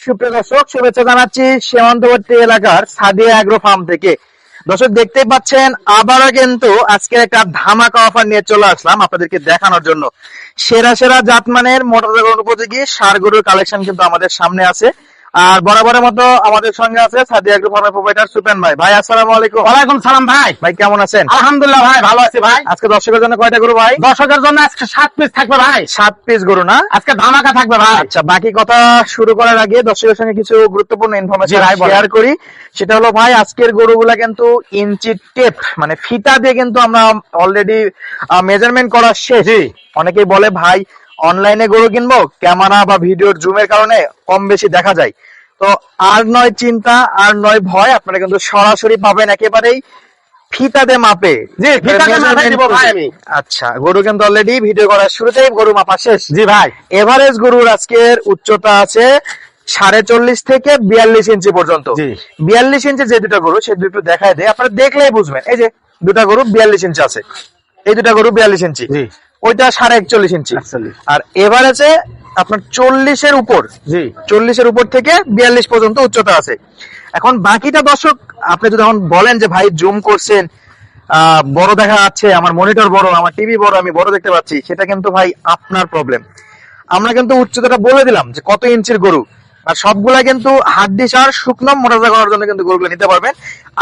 সুপ্রিয় শুভেচ্ছা জানাচ্ছি সীমান্তবর্তী এলাকার সাদিয়া অ্যাগ্রো ফার্ম থেকে। দর্শক, দেখতেই পাচ্ছেন, আবারও কিন্তু আজকে একটা ধামাকা অফার নিয়ে চলে আসলাম আপনাদেরকে দেখানোর জন্য। সেরা সেরা জাতমানের মোটর উপযোগী সার গরুর কালেকশন কিন্তু আমাদের সামনে আছে। আর বরাবরের মতো আমাদের সঙ্গে আছে সাদিয়া অ্যাগ্রো ফার্মের প্রোভাইডার সুপেন ভাই। ভাই আসসালামু আলাইকুম। ওয়ালাইকুম সালাম ভাই। ভাই কেমন আছেন? আলহামদুলিল্লাহ ভাই ভালো আছি ভাই। আজকে দর্শকের জন্য কয়টা গরু ভাই? দর্শকের জন্য আজকে সাত পিস থাকবে ভাই। সাত পিস গরু না? আজকে ধামাকা থাকবে ভাই। আচ্ছা বাকি কথা শুরু করার আগে দর্শকের সঙ্গে কিছু গুরুত্বপূর্ণ ইনফরমেশন। শেয়ার করি। সেটা হলো ভাই আজকের গরুগুলা কিন্তু ইঞ্চি টেপ মানে ফিতা দিয়ে কিন্তু আমরা অলরেডি মেজারমেন্ট করা শেষ। অনেকেই বলে ভাই অনলাইনে গরু কিনবো ক্যামেরা বা ভিডিওর জুমের কারণে কম বেশি দেখা যায়। তো আর নয় চিন্তা আর নয় ভয় আপনারা কিন্তু সরাসরি পাবেন একেবারেই ফিতাতে মাপে। জি, ফিতাতে মাপে দিব ভাই আমি। আচ্ছা গরু কিন্তু অলরেডি ভিডিও করার শুরুতেই গরু মাপা শেষ। জি ভাই। এভারেজ গরুর আজকের উচ্চতা আছে সাড়ে চল্লিশ থেকে বিয়াল্লিশ ইঞ্চি পর্যন্ত। বিয়াল্লিশ ইঞ্চি যে দুটো গরু সে দুটো দেখায় দেয়। আপনারা দেখলেই বুঝবেন। এই যে দুটা গরু বিয়াল্লিশ ইঞ্চি আছে। এই দুটা গরু বিয়াল্লিশ ইঞ্চি। ওইটা সাড়ে একচল্লিশ ইঞ্চি। 41 আর এভারেজে আপনার চল্লিশের উপর জি। চল্লিশের উপর থেকে বিয়াল্লিশ পর্যন্ত উচ্চতা আছে। এখন বাকিটা দর্শক আপনি যদি এখন বলেন যে ভাই জুম করছেন বড় দেখা যাচ্ছে আমার মনিটর বড় আমার টিভি বড় আমি বড় দেখতে পাচ্ছি সেটা কিন্তু ভাই আপনার প্রবলেম আমরা কিন্তু উচ্চতাটা বলে দিলাম যে কত ইঞ্চির গরু। আর সবগুলা কিন্তু হাড্ডি সার শুকনো মোটাজা করার জন্য কিন্তু গরুগুলো নিতে পারবেন।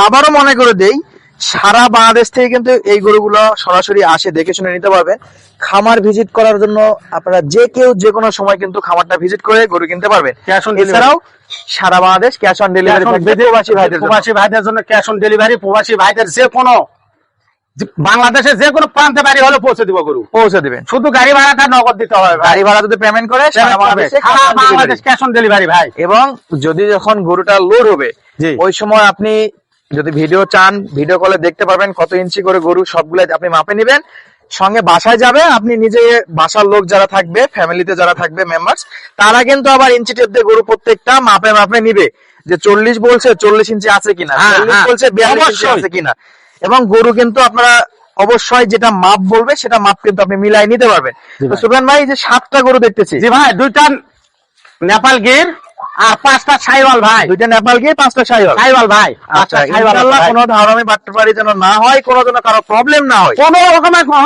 আবারও মনে করে দেই সারা বাংলাদেশ থেকে কিন্তু এই গরুগুলো সরাসরি আসে দেখে শুনে নিতে পারবেন খামার ভিজিট করার জন্য আপনারা যে কেউ যে কোনো সময় কিন্তু খামারটা ভিজিট করে গরু কিনতে পারবেন এছাড়াও সারা বাংলাদেশ ক্যাশ অন ডেলিভারি প্রবাসী ভাইদের জন্য। প্রবাসী ভাইদের জন্য ক্যাশ অন ডেলিভারি প্রবাসী ভাইদের যে কোনো বাংলাদেশে যে কোনো প্রান্তে বাড়ি হলে পৌঁছে দিব গরু। পৌঁছে দিবেন। শুধু গাড়ি ভাড়াটা নগদ দিতে হবে গাড়ি ভাড়া যদি পেমেন্ট করে সারা বাংলাদেশে ক্যাশ অন ডেলিভারি ভাই। এবং যদি যখন গরুটা লোড হবে। ওই সময় আপনি যদি ভিডিও চান ভিডিও কলে দেখতে পারবেন কত ইঞ্চি করে গরু সবগুলো আপনি মাপে নেবেন। সঙ্গে বাসায় যাবে আপনি নিজে বাসার লোক যারা থাকবে ফ্যামিলিতে যারা থাকবে মেম্বার্স তারা কিন্তু আবার ইঞ্চি টেপ দিয়ে গরু প্রত্যেকটা মাপে মাপে নিবে। যে চল্লিশ বলছে চল্লিশ ইঞ্চি আছে কিনা হ্যাঁ, চল্লিশ হ্যাঁ। বলছে বিয়াল্লিশ ইঞ্চি আছে কিনা। এবং গরু কিন্তু আপনারা অবশ্যই যেটা মাপ বলবে সেটা মাপ কিন্তু আপনি মিলাই নিতে পারবেন। তো ভাই। ভাই যে সাতটা গরু দেখতেছি। জি ভাই দুইটা নেপাল গির আর পাঁচটা সাইওয়াল ভাই। দুইটা নেপাল গিয়ে পাঁচটা সাইওয়াল সাইওয়াল ভাই আচ্ছা ইনশাআল্লাহ। কোনো যেন না হয় কোনো যেন কারও প্রবলেম না হয়। কোন রকমের কোনো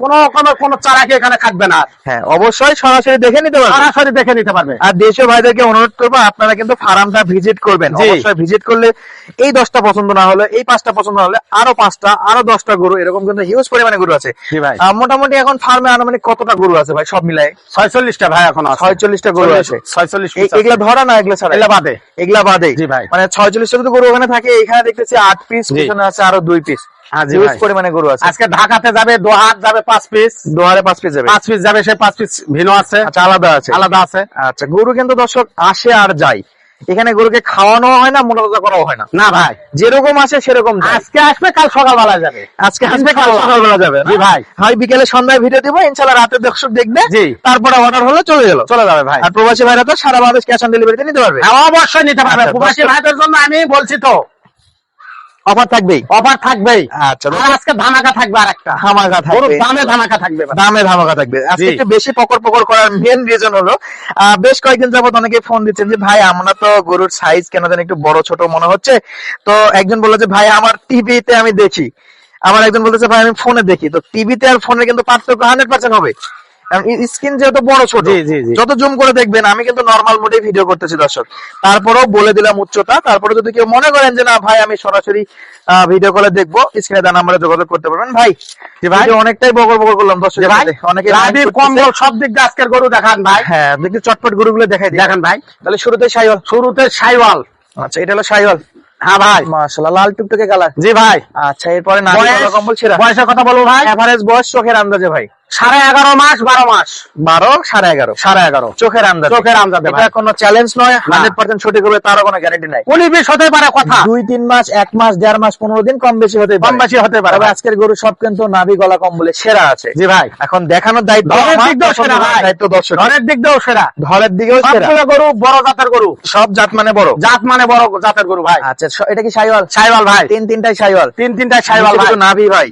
কোন রকমের কোন চারাকি এখানে থাকবে না। হ্যাঁ অবশ্যই সরাসরি দেখে নিতে পারবেন সরাসরি দেখে নিতে পারবে। আর দেশীয় ভাইদেরকে অনুরোধ করব আপনারা কিন্তু ফার্মটা ভিজিট করবেন। অবশ্যই ভিজিট করলে এই দশটা পছন্দ না হলে এই পাঁচটা পছন্দ না হলে আরও পাঁচটা আরও দশটা গরু এরকম কিন্তু হিউজ পরিমাণে গরু আছে। মোটামুটি এখন ফার্মে আনুমানিক কতটা গরু আছে ভাই? সব মিলাই ছয়চল্লিশটা ভাই এখন ছয়চল্লিশটা গরু আছে। ছয়চল্লিশ এগুলা ধরা না এগুলো ছাড়া। এগুলা বাদে। এগুলা বাদে। জি ভাই। মানে ছয়চল্লিশটা যদি গরু ওখানে থাকে এখানে দেখতেছি আট পিস পিছনে আছে আরও দুই পিস হ্যাঁ, পরিমাণে গরু আছে। আজকে ঢাকাতে যাবে যাবে পাঁচ পিস পাঁচ পিস যাবে। পাঁচ পিস যাবে সে পাঁচ পিস আছে। আচ্ছা আলাদা আছে। আলাদা আছে। আচ্ছা গরু কিন্তু দর্শক আসে আর যায়। এখানে গরুকে খাওয়ানো হয় না মোটা করাও হয় না। না ভাই। যেরকম আসে সেরকম আজকে আসবে কাল সকালবেলা যাবে। আজকে আসবে কাল সকাল সকালবেলা যাবে। জি ভাই। হয় বিকেলে সন্ধ্যায় ভিডিও দিব ইনশাল্লাহ রাতে দর্শক দেখবে। জি। তারপরে অর্ডার হলে চলে গেল। চলে যাবে ভাই। আর প্রবাসী ভাইরা তো সারা বাংলাদেশ ক্যাশ অন ডেলিভারিতে নিতে পারবে। হ্যাঁ, অবশ্যই নিতে পারবে। আচ্ছা, প্রবাসী ভাইদের জন্য আমি বলছি তো অফার থাকবেই। অফার থাকবেই। আচ্ছা আজকে ধামাকা থাকবে আর একটা ধামাকা থাকবে। দামে ধামাকা থাকবে দামে ধামাকা থাকবে। আজকে একটু বেশি পকর পকর করার মেন রিজন হলো বেশ কয়েকদিন যাবত অনেকে ফোন দিচ্ছেন যে ভাই আমরা তো গরুর সাইজ কেন জানি একটু বড় ছোট মনে হচ্ছে। তো একজন বলল যে ভাই আমার টিভিতে আমি দেখি। আমার একজন বলতেছে ভাই আমি ফোনে দেখি। তো টিভিতে আর ফোনে কিন্তু পার্থক্য হান্ড্রেড পার্সেন্ট হবে। স্ক্রিন যেহেতু বড় ছোট। যত জুম করে দেখবেন আমি কিন্তু নর্মাল মোডে ভিডিও করতেছি দর্শক। তারপরেও বলে দিলাম উচ্চতা তারপরে যদি কেউ মনে করেন যে না ভাই আমি সরাসরি ভিডিও কলে দেখব স্ক্রিনে দেওয়া নাম্বারে যোগাযোগ করতে পারবেন। ভাই ভাই। অনেকটাই বকর বকর করলাম দর্শক ভাই। অনেকে লাভি কম্বল সব দিক দিয়ে আজকের গরু দেখান ভাই। হ্যাঁ দেখি চটপট গরুগুলো দেখাই দেখেন ভাই। তাহলে শুরুতে সাইওয়াল শুরুতে সাইওয়াল আচ্ছা এটা হলো সাইওয়াল হ্যাঁ ভাই। মাশাআল্লাহ লাল টুকটুকে কালার। জি ভাই। আচ্ছা এরপরে নারী গলা কম্বল ছেঁড়া। বয়সের কথা বলব ভাই। এভারেজ বয়স চোখের আন্দাজে ভাই। সাড়ে এগারো মাস বারো মাস। বারো সাড়ে এগারো। সাড়ে এগারো। চোখের চোখের এটা কোনো চ্যালেঞ্জ নয় হান্ড্রেড পার্সেন্ট সঠিক হবে তারও কোনো গ্যারান্টি নাই। উনি বিশ হতে পারে কথা। দুই তিন মাস এক মাস দেড় মাস পনেরো দিন কম বেশি হতে কম বেশি হতে পারে আজকের গরু সব কিন্তু নাভি গলা কম্বলে সেরা আছে। জি ভাই। এখন দেখানোর দায়িত্ব দায়িত্ব দর্শক ধরের দিক দিয়েও সেরা। ধরের দিকেও সেরা। গরু বড় জাতের গরু। সব জাত মানে বড়। জাত মানে বড় জাতের গরু ভাই। আচ্ছা এটা কি সাইওয়াল? সাইওয়াল ভাই। তিন তিনটাই সাইওয়াল? তিন তিনটা সাইওয়াল ভাই। নাভি ভাই।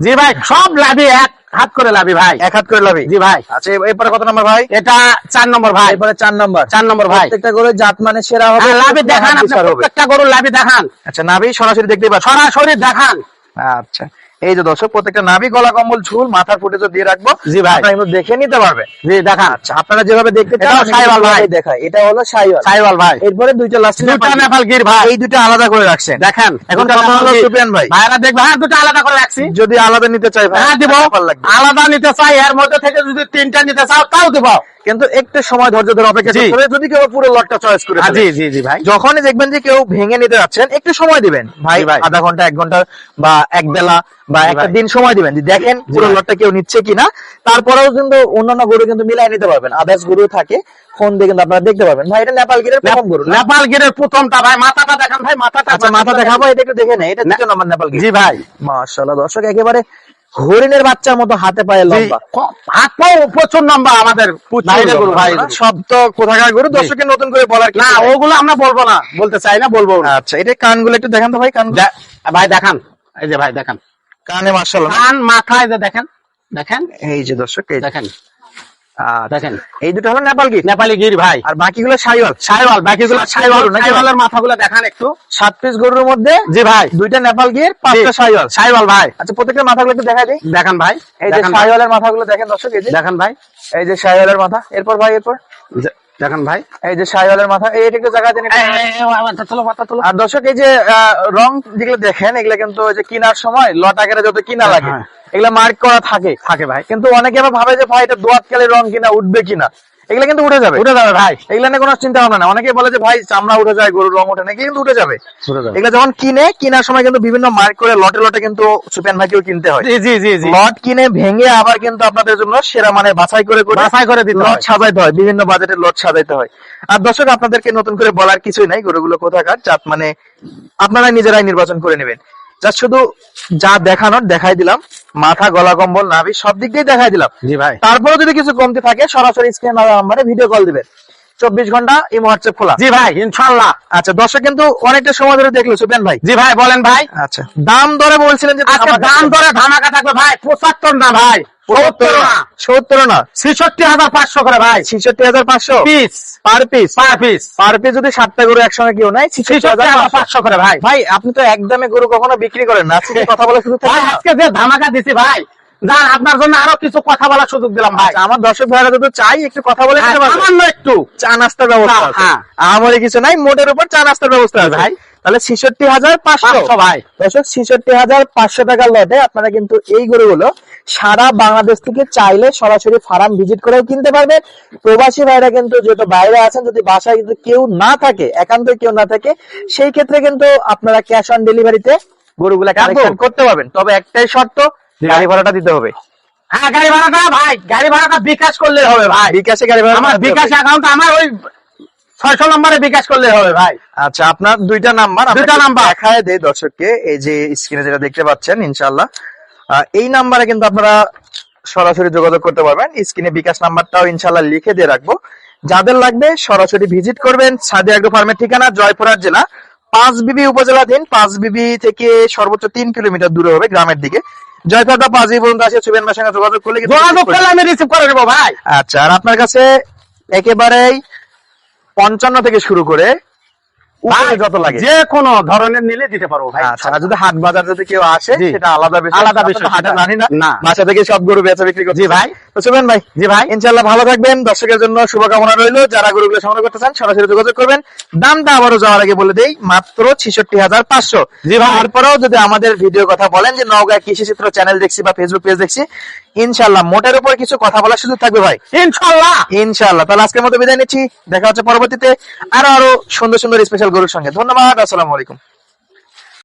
জি ভাই সব লাভি এক। হাত করে লাভি ভাই। এক হাত করে লাভি জি ভাই। আচ্ছা এরপরে কত নম্বর ভাই? এটা চার নম্বর ভাই। এরপরে চার নম্বর। চার নম্বর ভাই। প্রত্যেকটা গরুর জাত মানে সেরা হবে হ্যাঁ, লাভি দেখান। প্রত্যেকটা গরুর লাভি দেখান। আচ্ছা নাভি সরাসরি দেখতে পাচ্ছেন। সরাসরি দেখান। আচ্ছা। এই যে দর্শক প্রত্যেকটা নাভি গলা কম্বল ঝুল মাথার ফুটেজও দিয়ে রাখব জি ভাই। আপনারা দেখে নিতে পারবে। জি দেখান। আচ্ছা আপনারা যেভাবে দেখতে চান সাইওয়াল ভাই। দেখাই। এটা হলো সাইওয়াল। সাইওয়াল ভাই। এরপরে দুইটা লাস্ট দুটা নেপাল গির ভাই। এই দুটো আলাদা করে রাখছেন। দেখেন এখন কথা হলো সুপিয়ান ভাই। ভাইরা দেখবে হ্যাঁ দুটো আলাদা করে রাখছি। যদি আলাদা নিতে চাই ভাই হ্যাঁ দিব। আলাদা নিতে চাই এর মধ্যে থেকে যদি তিনটা নিতে চাও তাও দিব। কিন্তু একটু সময় ধৈর্য ধরে অপেক্ষা হবে। যদি কেউ পুরো লটটা চয়েস করে হ্যাঁ, জি জি জি ভাই। যখনই দেখবেন যে কেউ ভেঙে নিতে যাচ্ছেন একটু সময় দিবেন। ভাই ভাই। আধা ঘণ্টা এক ঘণ্টা বা এক বেলা বা একটা দিন সময় দিবেন। দেখেন পুরো লটটা কেউ নিচ্ছে কিনা। তারপরেও কিন্তু অন্যান্য গরু কিন্তু মিলাই নিতে পারবেন। আদার্স গরু থাকে ফোন দিয়ে কিন্তু আপনারা দেখতে পারবেন। ভাই এটা নেপাল গিরের প্রথম গরু নেপাল গিরের প্রথমটা ভাই মাথাটা দেখান ভাই মাথাটা আচ্ছা মাথা দেখাবো এটা একটু দেখে নেই। এটা নম্বর নেপাল গির জি ভাই। মাশাআল্লাহ দর্শক একেবারে হরিণের বাচ্চার মতো হাতে পায়ে লম্বা। হাত পাও প্রচুর লম্বা আমাদের ভাই। সব তো কোথাকার গরু দর্শকের নতুন করে বলার না ওগুলো আমরা বলব না। বলতে চাই না বলব না। আচ্ছা এটা কানগুলো একটু দেখান তো ভাই কান ভাই দেখান। এই যে ভাই দেখান। কানে মাশাআল্লাহ। কান মাথা এই যে দেখেন দেখেন। এই যে দর্শক এই দেখেন। আচ্ছা, দেখেন। এই দুটো হলো নেপাল গির? নেপালি গির ভাই। আর বাকিগুলো সাইওয়াল? সাইওয়াল বাকিগুলো সাইওয়াল। নাকি সাইওয়ালের মাথাগুলো দেখান একটু। সাত পিস গরুর মধ্যে জি ভাই। দুইটা নেপাল গির পাঁচটা। সাইওয়াল। সাইওয়াল ভাই। আচ্ছা প্রত্যেকটা মাথাগুলো একটু দেখা দিই। দেখান ভাই। এই যে সাইওয়ালের মাথাগুলো দেখেন দর্শক এই যে। দেখান ভাই। এই যে সাইওয়ালের মাথা। এরপর ভাই এরপর। দেখান ভাই। এই যে সাইওয়ালের মাথা এই একটু জায়গা দিন মাথা তোলো মাথা তোলো। আর দর্শক এই যে আহ, রং যেগুলো দেখেন এগুলো কিন্তু ওই যে কেনার সময় লট আকারে যত কিনা লাগে হ্যাঁ। এগুলো মার্ক করা থাকে থাকে ভাই। কিন্তু অনেকে আবার ভাবে যে ভাই এটা দোয়াত কালে রং কিনা উঠবে কিনা। এগুলো কিন্তু উঠে যাবে। উঠে যাবে ভাই। এগুলো নিয়ে কোনো চিন্তা ভাবনা না অনেকে বলে যে ভাই চামড়া উঠে যায় গরুর রং ওঠে না। কিন্তু উঠে যাবে। উঠে এগুলো যখন কিনে কেনার সময় কিন্তু বিভিন্ন মার্ক করে লটে লটে কিন্তু সুপেন ভাইকেও কিনতে হয়। জি জি জি লট কিনে ভেঙে আবার কিন্তু আপনাদের জন্য সেরা মানে বাছাই করে করে বাছাই করে দিতে লট সাজাইতে হয়। বিভিন্ন বাজেটের লট সাজাইতে হয়। আর দর্শক আপনাদেরকে নতুন করে বলার কিছুই নাই। গরুগুলো কোথাকার জাত মানে আপনারা নিজেরাই নির্বাচন করে নেবেন। যা শুধু যা দেখানোর দেখাই দিলাম। মাথা গলা কম্বল নাভি সব দিক দিয়ে দেখাই দিলাম। জি ভাই। তারপরে যদি কিছু কমতে থাকে সরাসরি স্ক্রিন নাম্বারে ভিডিও কল দিবেন। চব্বিশ ঘণ্টা এই হোয়াটসঅ্যাপ খোলা। জি ভাই ইনশাল্লাহ আচ্ছা দর্শক কিন্তু অনেকটা সময় ধরে দেখল সুপেন ভাই। জি ভাই বলেন ভাই। আচ্ছা দাম দরে বলছিলেন যে আজকে দাম ধরে ধামাকা থাকবে ভাই পঁচাত্তর না ভাই সত্তর না। ছেষট্টি হাজার পাঁচশো করে ভাই। ছিষট্টি হাজার পাঁচশো? Piece. Per piece? Per piece. Per piece যদি সাতটা গরু একসঙ্গে কেউ নাই ছিষট্টি হাজার পাঁচশো। করে ভাই। ভাই আপনি তো একদমে গরু কখনো বিক্রি করেন না। কথা বলে ভাই আজকে যে ধামাকা দিছি ভাই যান আপনার জন্য আরও কিছু কথা বলার সুযোগ দিলাম ভাই। আমার দর্শক ভাইরা যদি চাই একটু কথা বলে হ্যাঁ, পারবে। সামান্য একটু। চা নাস্তার ব্যবস্থা আছে। হ্যাঁ। আমারই কিছু নাই মোটের উপর চা নাস্তার ব্যবস্থা আছে। ভাই। তাহলে ছিষট্টি হাজার পাঁচশো। ভাই। দর্শক ছিষট্টি হাজার পাঁচশো টাকার লটে আপনারা কিন্তু এই গরুগুলো সারা বাংলাদেশ থেকে চাইলে সরাসরি ফার্ম ভিজিট করেও কিনতে পারবেন। প্রবাসী ভাইরা কিন্তু যেহেতু বাইরে আছেন যদি বাসায় কিন্তু কেউ না থাকে একান্ত কেউ না থাকে সেই ক্ষেত্রে কিন্তু আপনারা ক্যাশ অন ডেলিভারিতে গরুগুলা কালেকশন করতে পারবেন। তবে একটাই শর্ত। গাড়ি ভাড়াটা দিতে হবে। হ্যাঁ গাড়ি ভাড়াটা ভাই গাড়ি ভাড়াটা বিকাশ করলে হবে ভাই। বিকাশে গাড়ি ভাড়া আমার বিকাশ অ্যাকাউন্ট আমার ওই ছয়শো নম্বরে বিকাশ করলে হবে ভাই। আচ্ছা আপনার দুইটা নাম্বার দুইটা নাম্বার। দেখায় দেই দর্শককে এই যে স্ক্রিনে যেটা দেখতে পাচ্ছেন ইনশাআল্লাহ। আহ, এই নাম্বারে কিন্তু আপনারা সরাসরি যোগাযোগ করতে পারবেন। স্ক্রিনে বিকাশ নাম্বারটাও ইনশাআল্লাহ লিখে দিয়ে রাখব। যাদের লাগবে সরাসরি ভিজিট করবেন। সাদি আগ্রো ফার্মের ঠিকানা জয়পুরহাট জেলা। পাঁচ বিবি উপজেলাধীন পাঁচ বিবি থেকে সর্বোচ্চ তিন কিলোমিটার দূরে হবে গ্রামের দিকে। জয়পুরহাট পাজি পর্যন্ত আসে সুবেন ভাইয়ের সঙ্গে যোগাযোগ করলে যোগাযোগ করলে আমি রিসিভ করে নেব ভাই। আচ্ছা আর আপনার কাছে একেবারেই পঞ্চান্ন থেকে শুরু করে যত লাগে। যে কোনো ধরনের নিলে দিতে পারব ভাই। আচ্ছা যদি হাট বাজার যদি কেউ আসে সেটা আলাদা বিষয়। আলাদা বিষয়, হাটে জানি না। না। বাসা থেকে সব গরু বেচা বিক্রি করতে ভাই। তো শুভেন ভাই জি ভাই। ইনশাল্লাহ ভালো থাকবেন। দর্শকের জন্য শুভকামনা রইল। যারা গরুগুলো সংগ্রহ করতে চান সরাসরি যোগাযোগ করবেন। দামটা আবারও যাওয়ার আগে বলে দেই মাত্র ছিষট্টি হাজার পাঁচশো। জি ভাই। তারপরেও যদি আমাদের ভিডিও কথা বলেন যে নওগাঁ কৃষি চিত্র চ্যানেল দেখছি বা ফেসবুক পেজ দেখছি ইনশাল্লাহ মোটের উপর কিছু কথা বলার সুযোগ থাকবে ভাই। ইনশাল্লাহ ইনশাআল্লাহ। তাহলে আজকের মতো বিদায় নিচ্ছি। দেখা হচ্ছে পরবর্তীতে আরও আরও সুন্দর সুন্দর স্পেশাল গরুর সঙ্গে। ধন্যবাদ আসসালামু আলাইকুম।